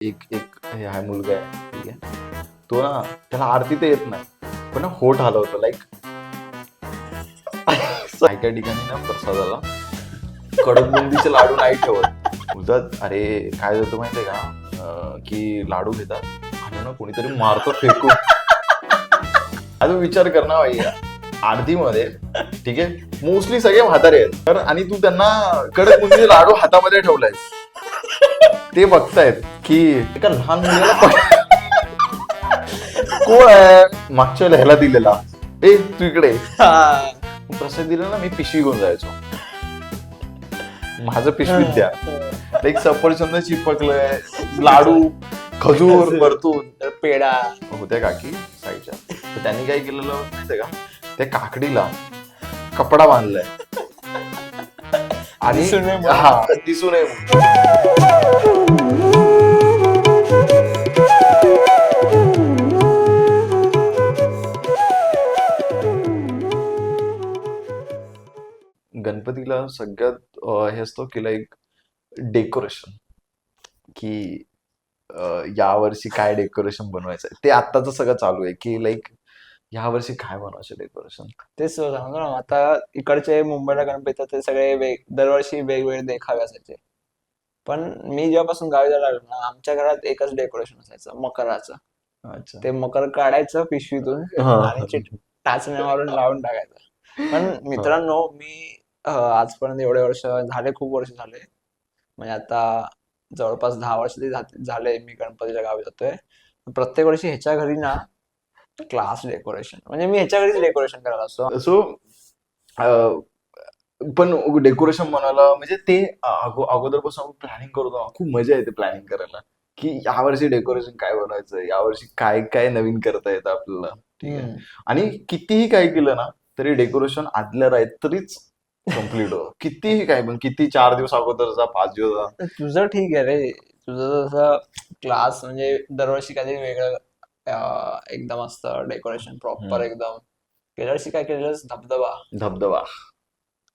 एक एक हा मुलगा आहे ठीक आहे. तो ना त्याला आरती तर येत नाही पण ना होठ हलवतो लाईक काही ठिकाणी ना प्रसादाला कडक बुंदीचे लाडू नाही ठेवत. बोलतात अरे काय होतं माहितीये का? की लाडू घेतात आणि ना कोणीतरी मारतो फेकून. अजून विचार कर ना भाई आरतीमध्ये ठीक आहे? मोस्टली सगळे म्हातारे आहेत. तर आणि तू त्यांना कडक बुंदीचे लाडू हातामध्ये ठेवलाय ते बघतायत की एका लहान मुलाला कोण आहे? मागच्या ह्याला दिलेला. ए तू इकडे प्रसाद दिला ना मी पिशवी घेऊन जायचो. माझं पिशवीत द्या. एक सफरचंद चिपकलंय लाडू खजूर परतून पेडा होत्या काकी साईडच्या तर त्यांनी काय केलेलं माहितीये का? त्या काकडीला कपडा बांधलाय आणि दिसू नये म्हणून. हा दिसू नये म्हणून. गणपतीला सगळ्यात अं, हे असतो की लाईक डेकोरेशन की अं, यावर्षी काय डेकोरेशन बनवायचं आहे ते आत्ताचं सगळं चालू आहे की लाईक यावर्षी काय बनवायचं डेकोरेशन तेच सांगतो ना आता इकडचे मुंबईला गणपती ते सगळे वेग दरवर्षी वेगवेगळे देखावे असायचे. पण मी जेव्हापासून गावी जायला लागलो ना आमच्या घरात एकच डेकोरेशन असायचं मकराचं. अच्छा. ते मकर काढायचं पिशवीतून. आणि चिट- टाचण्या मारून लावून टाकायचं. पण मित्रांनो मी अं, आजपर्यंत एवढे वर्ष झाले खूप वर्ष झाले. म्हणजे आता जवळपास दहा वर्ष तरी झाले मी गणपतीच्या गावी जातोय. प्रत्येक वर्षी ह्याच्या घरी ना क्लास डेकोरेशन. म्हणजे मी ह्याच्या घरीच डेकोरेशन करायला असतो. सो पण डेकोरेशन म्हणाला म्हणजे ते अगो- अगोदरपासून आपण प्लॅनिंग करतो खूप मजा येते प्लॅनिंग करायला. की यावर्षी डेकोरेशन काय बनवायचं यावर्षी काय काय नवीन करता येतं आपल्याला? ठीक आहे. आणि कितीही काय केलं ना तरी डेकोरेशन आदल्या रात्रीच कंप्लीट होतं. कितीही काय पण किती चार दिवस अगोदरचा पाच दिवस तुझं ठीक आहे रे. तुझं जसं क्लास म्हणजे दरवर्षी काहीतरी वेगळं एकदम असतं डेकोरेशन प्रॉपर. एकदम. वर्षी काय केलेलं धबधबा. धबधबा.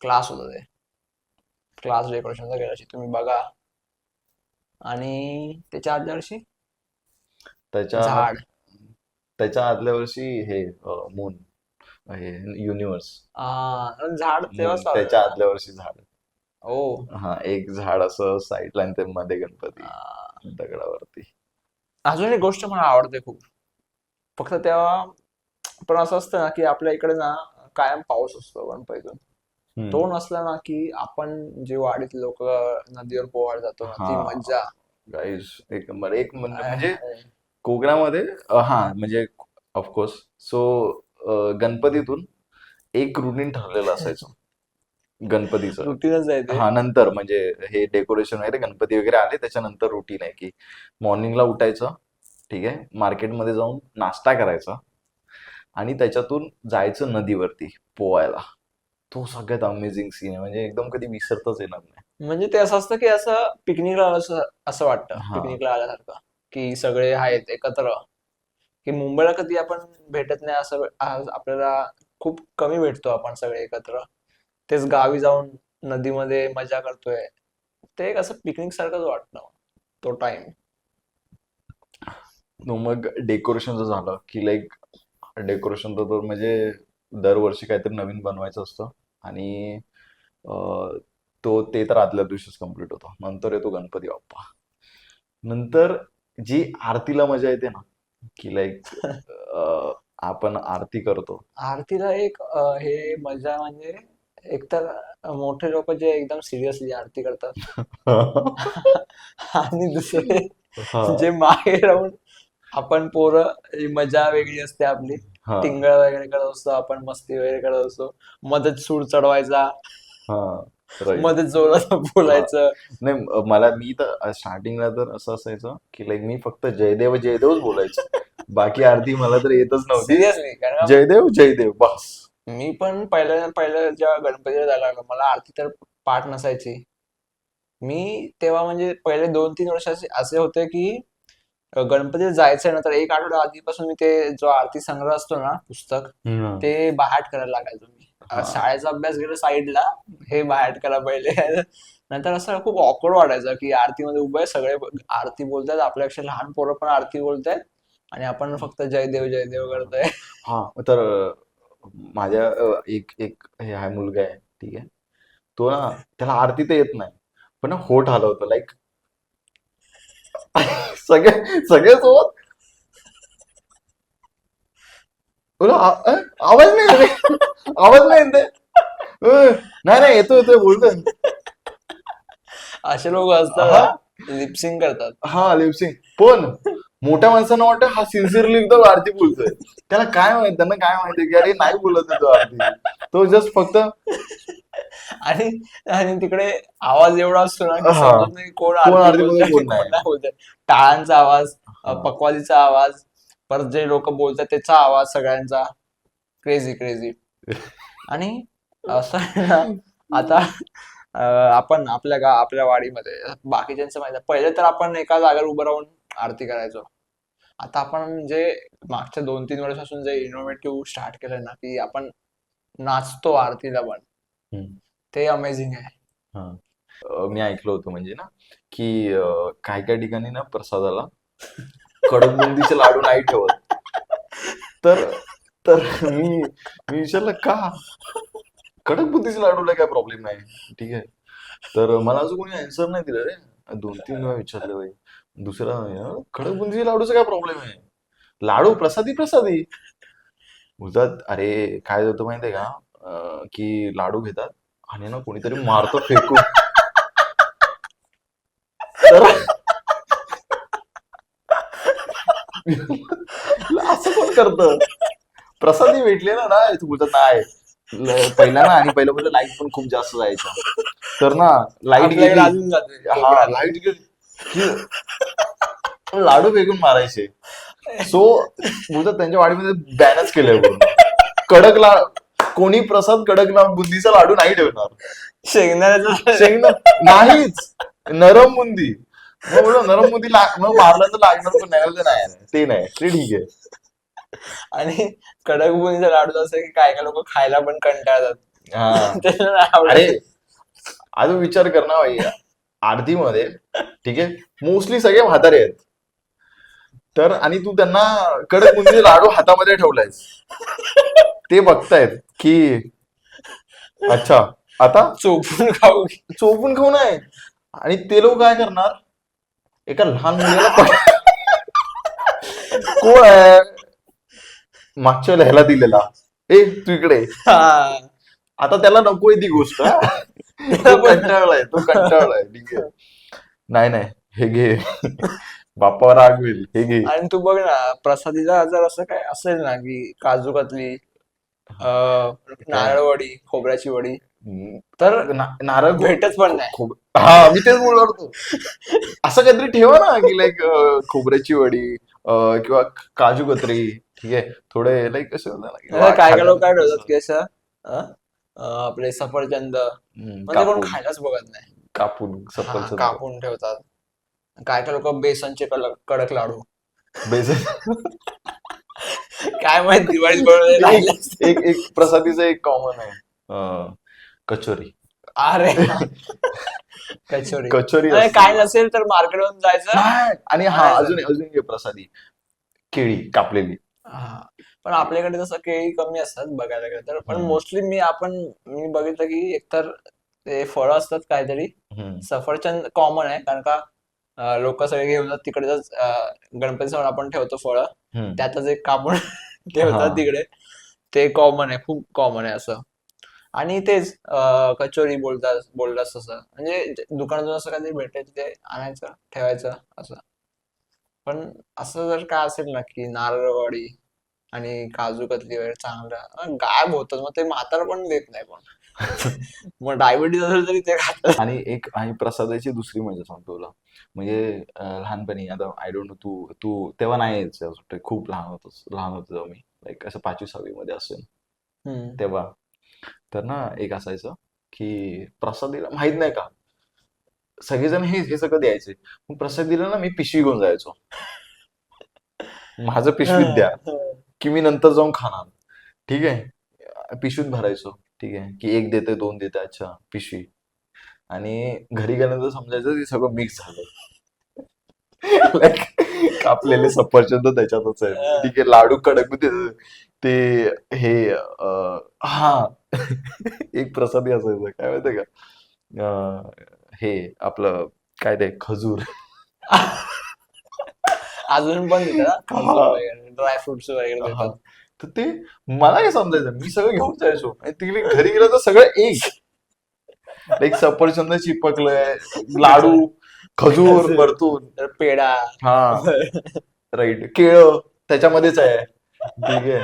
क्लास होतं ते. क्लास डेकोरेशनचा वर्षी तुम्ही बघा. आणि त्याच्या आदल्या वर्षी? त्याच्या झाड. त्याच्या आदल्या वर्षी हे मून हे युनिव्हर्स झाड तेव्हाच. त्याच्या आदल्या वर्षी झाड. ओ. हा एक झाड असं साईडला ते मध्ये गणपती दगडावरती. अजून एक गोष्ट मला आवडते खूप. फक्त तेव्हा पण असं असतं ना की आपल्या इकडे ना कायम पाऊस असतो गणपतीतून. तो नसला ना की आपण जे वाडीत लोक नदीवर पोहायला जातो ना ती. मज्जा. Guys, एक नंबर एक म्हण- म्हणजे कोकणामध्ये हा म्हणजे ऑफकोर्स सो गणपतीतून एक रुटीन ठरलेलं असायचं. गणपतीचं. रुटीनच हा नंतर म्हणजे हे डेकोरेशन वगैरे गणपती वगैरे आले त्याच्यानंतर रुटीन आहे की मॉर्निंगला उठायचं ठीक आहे. मार्केटमध्ये जाऊन नाश्ता करायचा आणि त्याच्यातून जायचं नदीवरती पोवायला. तो सगळ्यात अमेझिंग सीन आहे. म्हणजे एकदम कधी विसरताच येणार नाही. म्हणजे ते असं असतं की असं पिकनिकला असं असं वाटतं. पिकनिकला आल्यासारखं. की सगळे आहेत एकत्र. की मुंबईला कधी आपण भेटत नाही असं आपल्याला खूप कमी भेटतो आपण सगळे एकत्र. तेच गावी जाऊन नदीमध्ये मजा करतोय. ते एक असं पिकनिक सारखंच वाटतं. तो टाइम मग डेकोरेशनचं झालं की लाईक डेकोरेशन तर म्हणजे दरवर्षी काहीतरी नवीन बनवायचं असतं. आणि तो ते तर आदल्या दिवशीच कंप्लीट होतो. नंतर येतो गणपती बाप्पा. नंतर जी आरतीला मजा येते ना की लाईक आपण आरती करतो. आरतीला एक हे मजा म्हणजे एकतर मोठे लोक जे एकदम सिरियसली आरती करतात. आणि दुसरे जे मागे राहून आपण पोरं मजा वेगळी असते आपली. हा, टिंगळ वगैरे करत असतो आपण मस्ती वगैरे करत असतो मध्येच सूर चढवायचा. हा, right. मध्येच जोरात बोलायचं. नाही म- मला मी तर स्टार्टिंगला तर असं असायचं की लाईक मी फक्त जयदेव जयदेवच बोलायचो. बाकी आरती मला तर येतच नव्हती. सिरियसली कारण जयदेव जयदेव बस. मी पण पहिल्या पहिल्या जेव्हा गणपतीला जायला लागलो मला आरती तर पाठ नसायची. मी तेव्हा म्हणजे पहिले दोन तीन वर्ष असे असे होते की अं, गणपतीला जायचंय ना तर एक आठवडा आधीपासून मी ते जो आरती संग्रह असतो ना पुस्तक ते बाहेर करायला लागायचो मी. शाळेचा अभ्यास गेला साईडला हे बाहेर करा पहिले. नंतर असं खूप ऑकवर्ड वाटायचं की आरतीमध्ये उभं आहे सगळे आरती बोलतायत आपल्यापेक्षा लहान पोरं पण आरती बोलतायत आणि आपण फक्त जय देव जय देव करतोय. हा तर माझ्या एक एक हे आहे मुलगा आहे ठीक आहे. तो ना त्याला आरती तर येत नाही पण ना होठ हलवतो लाईक सगळे सगळे सोबत बोला? आवाज नाही. आवाज नाही येत नाही नाही येतो येतोय बोलतोय असे लोक. असतात लिपसिंग करतात हा लिपसिंग पण मोठ्या माणसांना वाटतं हा सिन्सिअरली एकदम आरती बोलतोय त्याला काय माहीत त्यांना काय माहिती की अरे नाही बोलत आहे तो आरती तो जस्ट फक्त आणि आणि तिकडे आवाज एवढा असतो ना की. समजत नाही कोण कोण आरती बोलतंय, कोण नाही. टाळांचा आवाज. पकवाजीचा आवाज परत जे लोक बोलतात त्याचा आवाज सगळ्यांचा क्रेझी क्रेझी आणि असं आहे ना आता अं, आपण आपल्या गा आपल्या वाडीमध्ये बाकीच्यांचं माहिती आहे. पहिले तर आपण एका जागेवर उभं राहून आरती करायचो आता आपण जे मागच्या दोन तीन वर्षापासून जे इनोव्हेटिव्ह स्टार्ट केलंय ना की आपण नाचतो आरतीला पण. ते अमेझिंग आहे. मी ऐकलं होतं म्हणजे ना की काय काय ठिकाणी ना प्रसादाला कडक बुंदीचे लाडू नाही ठेवत. तर तर मी मी विचारलं का? कडक बुंदीचे लाडूला काय प्रॉब्लेम नाही? ठीक आहे. तर मला अजून कोणी आन्सर नाही दिलं रे. दोन तीन वेळा विचारलं बाई. दुसरा बुंदीचे लाडूचा काय प्रॉब्लेम आहे? लाडू प्रसादी प्रसादी. बोलतात अरे काय होतं माहितीये का? अं, की लाडू घेतात आणि ना कोणीतरी मारतो फेकून. तर असं कोण करत? प्रसादी भेटले ना ना तू बोलतात नाही. ल- पहिला ना आणि पहिलं पहिलं लाइट पण खूप जास्त जायचं. तर ना लाइट आपल्याकडे गेली. अजून जाते. हा. लाइट गेली. की लाडू फेकून मारायचे. सो बोलतात त्यांच्या वाडीमध्ये बॅनच केलंय पूर्ण कडक ला कोणी प्रसाद कडक ला बुंदीचा लाडू नाही ठेवणार. शेंगदाण्याचं शेंगदा नाहीच. नरम बुंदी. मग नरम बुंदी मग मारलं तर लागणार पण नाही नाही ते नाही ते ठीक आहे. आणि कडक बुंदीचा लाडू असं की काय काय लोक खायला पण कंटाळतात. अरे अजून विचार कर ना भाई आरतीमध्ये ठीक आहे मोस्टली सगळे म्हातारे आहेत. तर आणि तू त्यांना कडक बुंदी लाडू हातामध्ये ठेवलायस. ते बघतायत की अच्छा आता? चोपून खाऊ. चोपून खाऊ नये आणि ते लोक काय करणार? एका लहान मुलाला कोण आहे? मागच्या ह्याला दिलेला. ए तू इकडे. आता त्याला नकोय ती गोष्ट. तो कंटाळलाय तो कंटाळलाय. ठीक आहे. नाही नाही. हे घे. बाप्पा राग होईल हे घे. आणि तू बघ ना प्रसादीला जर असं काय असेल ना की काजू कतली अं, नारळवडी खोबऱ्याची वडी तर नारळ भेटच पण नाही. खोब हा मी तेच बोलणार होतो. असं काहीतरी ठेवा ना की लाईक खोबऱ्याची वडी किंवा काजू कतरी ठीक आहे? थोडे लाईक कसं काय काय लोक काय ठेवतात की असं आपले सफरचंद. म्हणजे कोण खायलाच बघत नाही. कापून सफरचंद. कापून ठेवतात. काय काय लोक बेसनचे कडक कडक लाडू. बेसन? काय माहीत असतील. एक एक प्रसादीचं एक कॉमन आहे. कचोरी. अरे. कचोरी. कचोरी. काय नसेल तर मार्केटवरून जायचं. नाही. आणि हा नाही, अजून अजून घे प्रसादी. केळी कापलेली. हा. पण आपल्याकडे तसं केळी कमी असतात बघायला गेलं तर. पण. मोस्टली मी आपण मी बघितलं की एकतर ते फळं असतात काहीतरी. सफरचंद कॉमन आहे. कारण का लोक सगळे घेऊन जातात. तिकडेच गणपती समोर आपण ठेवतो फळं. त्यातच एक कापून ठेवतात. तिकडे. ते कॉमन आहे खूप कॉमन आहे असं. आणि तेच कचोरी बोलतात बोललास तसं. म्हणजे दुकानातून असं काहीतरी भेटेल ते आणायचं ठेवायचं असं. पण असं जर काय असेल ना की नारळवाडी आणि काजू कतली वगैरे चांगलं गायब होतं. मग ते म्हातारा पण देत नाही पण मग डायबिटीज असेल तरी ते खातात. आणि एक आणि प्रसादाची दुसरी मजा सांगतो तुला. म्हणजे लहानपणी आता आय डोंट नो तू तू तेव्हा नाही यायचं खूप लहान होतोस लहान होतो तेव्हा मी. लाईक असं पाचवी सहावी मध्ये असेल. तेव्हा. तर ना एक असायचं की प्रसादीला माहीत नाही का? सगळेजण हे हे सगळं द्यायचे. मग प्रसादीला ना मी पिशवी घेऊन जायचो. माझं पिशवीत द्या. की मी नंतर जाऊन खाणार. ठीक आहे? पिशवीत भरायचो. ठीक आहे? की एक देते दोन देते अच्छा. पिशवी. आणि घरी गेल्यानंतर समजायचं ते सगळं मिक्स झालं. कापलेले सफरचंद त्याच्यातच आहे ठीक आहे लाडू कडक ते हे हा. एक प्रसादी असायचं काय माहितीये का? हे आपलं काय ते खजूर. अजून पण देतात हा. ड्राय फ्रुट्स वगैरे हा. तर ते मला काय समजायचं. मी सगळं घेऊन जायचो. आणि तिकडे घरी गेलं तर सगळं एक. एक सफरचंद चिपकलंय लाडू खजूर वरतून. तर पेढा. हा. राईट. केळ त्याच्यामध्येच आहे. ठीक आहे.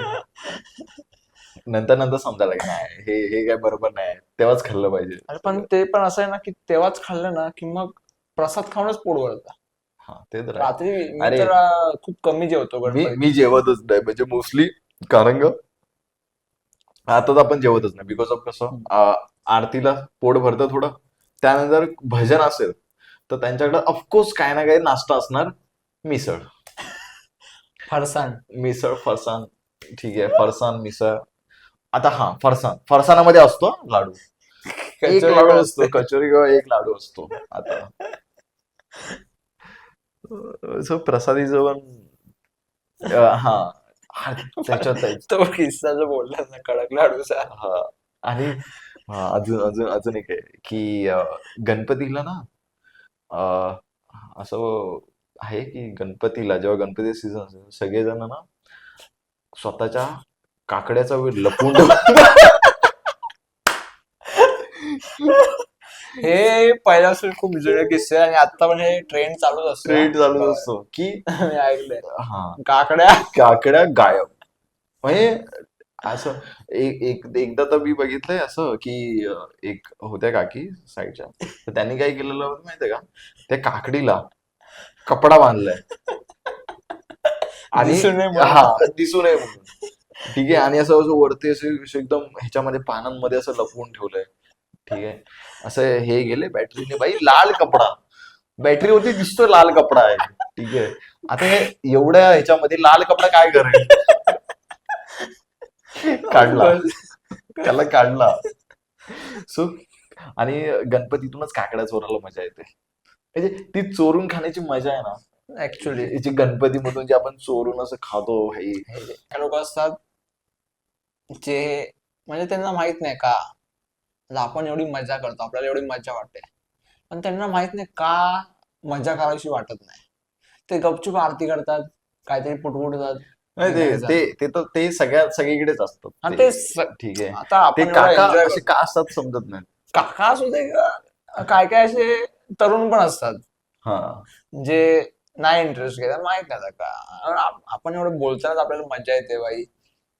नंतर नंतर समजायला लागलं. नाही हे हे काय बरोबर नाही. तेव्हाच खाल्लं पाहिजे. पण ते पण असं आहे ना की तेव्हाच खाल्लं ना की मग प्रसाद खाऊनच पोट हा ते तर. रात्री मी अरे. तर अं, खूप कमी जेवतो मी गणपती. मी जेवतच नाही. म्हणजे मोस्टली कारण आता तर आपण जेवतच नाही. बिकॉज ऑफ कसं आरतीला पोट भरतं थोडं. त्यानंतर भजन असेल तर त्यांच्याकडे ऑफकोर्स काय ना काही नाश्ता असणार. मिसळ. फरसाण मिसळ फरसाण ठीक आहे. फरसाण मिसळ. आता हा फरसाण फरसाणामध्ये असतो लाडू. एक लाडू असतो. कचोरी किंवा एक लाडू असतो आता. सो प्रसादी जेवण हा. त्याच्यात आहे. तो किस्सा जो बोलला ना कडक लाडूचा हा. आणि अजून अजून अजून एक आहे की गणपतीला ना अं, असं आहे की गणपतीला जेव्हा गणपती सीझन असेल सगळेजण ना स्वतःच्या काकड्याचा वेळ लपून हे पहिल्यापासून खूप जुने किस्से आणि आता पण हे ट्रेंड चालूच असतो ट्रेंड चालू असतो. की मी ऐकलंय. हा. काकड्या. काकड्या गायब. म्हणजे असं एक एक एकदा तर मी बघितलंय असं की अं, एक होत्या काकी साईडच्या. तर त्यांनी काय केलेलं होतं माहितीये का? त्या काकडीला कपडा बांधलाय. आणि दिसू नये म्हणून. हा दिसू नये म्हणून. ठीक आहे आणि असं असं वरती असे असे एकदम ह्याच्यामध्ये पानांमध्ये असं लपवून ठेवलंय. ठीक आहे. असं हे गेले बॅटरीने बाई लाल कपडा. बॅटरी होती दिसतोय लाल कपडा आहे. ठीक आहे. आता हे एवढ्या ह्याच्यामध्ये लाल कपडा काय करेल? काढला. त्याला काढला. सो आणि गणपतीतूनच काकड्या चोरायला मजा येते. म्हणजे ती चोरून खाण्याची मजा आहे ना. ऍक्च्युली जी गणपतीमधून जे आपण चोरून असं खातो लोक असतात जे म्हणजे त्यांना माहीत नाही का? आता आपण एवढी मजा करतो आपल्याला एवढी मजा वाटते. पण त्यांना माहीत नाही का मजा करावीशी वाटत नाही. ते गपचूप आरती करतात काहीतरी पुटपुटतात. ते ते तर ते सगळ्या सगळीकडेच असतात आणि ते. ठीक आहे. आता ते आपण काका एन्जॉय असे का असतात समजत नाही. काका असू दे का- काय काय असे तरुण पण असतात. हा. जे नाही इंटरेस्ट घेतात माहीत नाही का. आप- आपण एवढं बोलतानाच आपल्याला मजा येते बाई.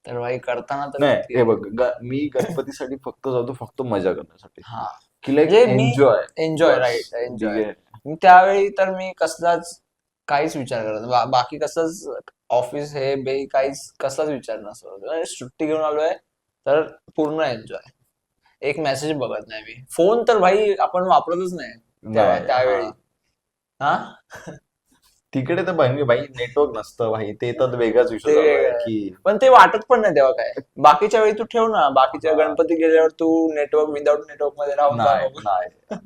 तर बाई करताना तर नाही हे बघ ग- मी गणपतीसाठी फक्त जातो फक्त मजा करण्यासाठी. हा. की लाईक म्हणजे मी- एन्जॉय एन्जॉय राईट एन्जॉय त्यावेळी तर मी कसलाच काहीच विचार करत नाही. बा- बाकी कसंच ऑफिस हे बे काहीच कसलाच विचार नसतो. म्हणजे सुट्टी घेऊन आलोय तर पूर्ण एन्जॉय एक मेसेज बघत नाही मी. फोन तर भाई आपण वापरतच नाही. त्या- त्यावेळी. हा? तिकडे तर भाई भाई नेटवर्क नसतं भाई. ते तर वेगळाच विषय ते. की पण ते वाटत पण नाही तेव्हा काय. बाकीच्या वेळी तू ठेव ना. बाकीच्या. गणपती गेल्यावर तू नेटवर्क विदाउट नेटवर्कमध्ये राहून जा. नाही बाबा. नाही.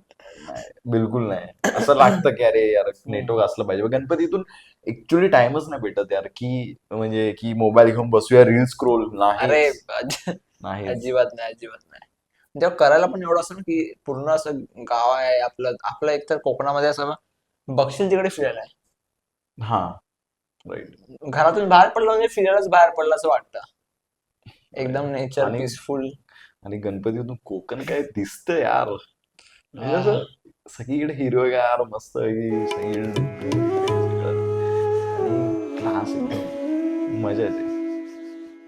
नाही, बिलकुल नाही. असं लागतं की अरे यार नेटवर्क असलं पाहिजे. गणपतीतून ऍक्च्युली टाइमच नाही भेटत यार. की म्हणजे की मोबाईल घेऊन बसूया रील स्क्रोल नाही अरे अज- नाही अजिबात नाही अजिबात नाही. तेव्हा करायला पण एवढं असं ना की पूर्ण असं गाव आहे आपलं आपलं एकतर कोकणामध्ये असं बघशील तिकडे फिरायला. आहे. हा. राईट घरातून बाहेर पडलं म्हणजे फिरायलाच बाहेर पडलं असं वाटतं. एकदम नेचर आणि- पीसफुल आणि गणपतीतून कोकण काय दिसतं यार. म्हणजे असं सगळीकडे हिरवगार मस्त सगळीकडे आणि मजा येते.